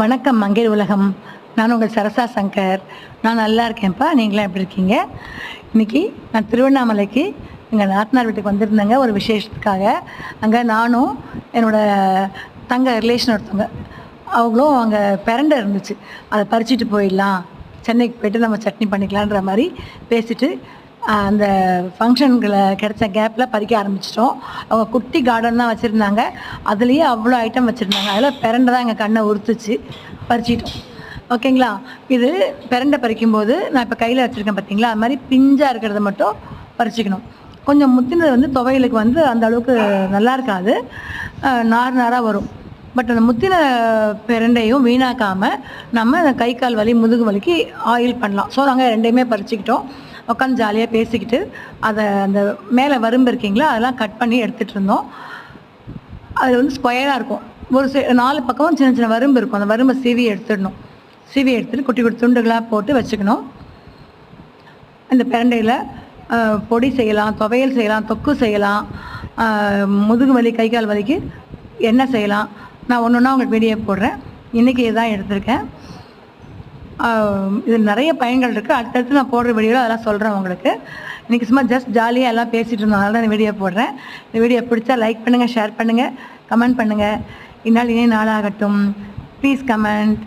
வணக்கம் மங்கை உலகம். நான் உங்கள் சரசா சங்கர். நான் நல்லா இருக்கேன்ப்பா. நீங்களாம் எப்படி இருக்கீங்க? இன்றைக்கி நான் திருவண்ணாமலைக்கு எங்கள் நாத்தனார் வீட்டுக்கு வந்திருந்தேங்க. ஒரு விசேஷத்துக்காக. அங்கே நானும் என்னோட தங்க ரிலேஷன் ஒருத்தவங்க அவங்களும் அங்கே பிரண்டை இருந்துச்சு. அதை பறிச்சுட்டு போயிடலாம். சென்னைக்கு போயிட்டு நம்ம சட்னி பண்ணிக்கலான்ற மாதிரி பேசிட்டு அந்த ஃபங்க்ஷன்களை கிடைச்ச கேப்பில் பறிக்க ஆரம்பிச்சிட்டோம். அவங்க குட்டி கார்டன் தான் வச்சுருந்தாங்க. அதுலேயே அவ்வளோ ஐட்டம் வச்சுருந்தாங்க. அதில் பிரண்டை தான் எங்கள் கண்ணை உறுத்துச்சு. பறிச்சிட்டோம். ஓகேங்களா? இது பிரண்டை பறிக்கும்போது நான் இப்போ கையில் வச்சுருக்கேன் பார்த்தீங்களா அது மாதிரி பிஞ்சாக இருக்கிறத மட்டும் பறிச்சிக்கணும். கொஞ்சம் முத்தினது வந்து துவையலுக்கு வந்து அந்த அளவுக்கு நல்லா இருக்காது. நார் நாராக வரும். பட் அந்த முத்தின பிரண்டையும் வீணாக்காமல் நம்ம அந்த கை கால் வலி முதுகு வலிக்கு ஆயில் பண்ணலாம். ஸோ நாங்கள் ரெண்டையுமே பறிச்சுக்கிட்டோம். உட்காந்து ஜாலியாக பேசிக்கிட்டு அதை அந்த மேலே வரும்பு இருக்கீங்களா அதெல்லாம் கட் பண்ணி எடுத்துகிட்டு இருந்தோம். அது வந்து ஸ்கொயராக இருக்கும். ஒரு நாலு பக்கமும் சின்ன சின்ன வரும்பு இருக்கும். அந்த வரும்பை சீவி எடுத்துடணும். சீவி எடுத்துட்டு குட்டி குட்டி துண்டுகளாக போட்டு வச்சுக்கணும். இந்த பிரண்டையில் பொடி செய்யலாம் துவையல் செய்யலாம் தொக்கு செய்யலாம். முதுகு வலி கை கால் வலிக்கு என்ன செய்யலாம்? நான் ஒன்று ஒன்றா உங்களுக்கு வீடியோ போடுறேன். இன்றைக்கி இதுதான் எடுத்திருக்கேன். இது நிறைய பயன்கள் இருக்குது அடுத்தடுத்து நான் போடுற வீடியோவில் அதெல்லாம் சொல்கிறேன் உங்களுக்கு. இன்றைக்கி சும்மா ஜஸ்ட் ஜாலியாக எல்லாம் பேசிகிட்டு இருந்தனால தான் வீடியோ போடுறேன். இந்த வீடியோ பிடிச்சா லைக் பண்ணுங்கள் ஷேர் பண்ணுங்கள் கமெண்ட் பண்ணுங்கள் இந்நாள் இனி நாளாகட்டும். Please comment